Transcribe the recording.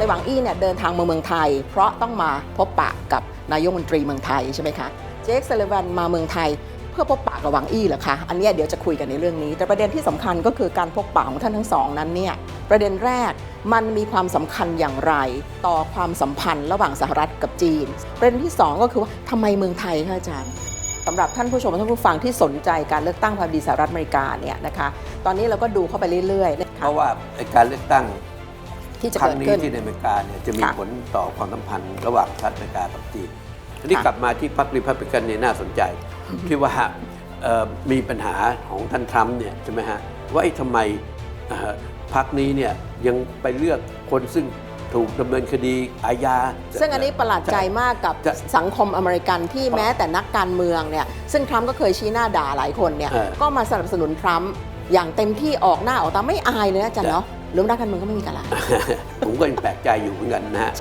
ในหวังอี้เนี่ยเดินทางมาเมืองไทย เพราะต้องมาพบปะกับนายกรัฐมนตรีเมืองไทยใช่ไหมคะ เจคเซเลวันมาเมืองไทย เพื่อพบปะกับหวังอี้เหรอคะ อันนี้เดี๋ยวจะคุยกันในเรื่องนี้ แต่ประเด็นที่สำคัญก็คือการพบปะของท่านทั้งสองนั้นเนี่ยประเด็นแรกมันมีความสำคัญอย่างไร ต่อความสัมพันธ์ระหว่างสหรัฐกับจีน ประเด็นที่สองก็คือว่าทำไมเมืองไทยคะอาจารย์สำหรับท่านผู้ชมท่านผู้ฟังที่สนใจการเลือกตั้งพรรคดีสหรัฐอเมริกาเนี่ยนะคะ ตอนนี้เราก็ดูเข้าไปเรื่อยๆ เพราะว่าการเลือกตั้ง ที่จะครั้เกิงดนี้ขึ้น ที่ในอเมริกาเนี่ยจะมีค่ะผลต่อความสัมพันธ์ระหว่างสหรัฐอเมริกากับจีนทีนี้ค่ะ กลับมาที่พรรครีพับลิกันเนี่ยน่าสนใจ ที่ว่าเอ่อมีปัญหาของท่านทรัมป์เนี่ยใช่ไหมฮะว่าไอ้ทำไมเอ่อพรรคนี้เนี่ยยังไปเลือกคนซึ่งถูกดำเนินคดีอาญา ซึ่งอันนี้ประหลาดใจมากกับจะสังคมอเมริกันที่แม้แต่นักการเมืองเนี่ยซึ่งทรัมป์ก็เคยชี้หน้าด่าหลายคนเนี่ยเออ ก็มาสนับสนุนทรัมป์อย่างเต็มที่ออกหน้าออกตาไม่อายเลยนะอาจารย์จะเนาะ หรือนักการเมืองก็ไม่มีกันละผมก็ยังแปลกใจอยู่เหมือนกันนะฮะ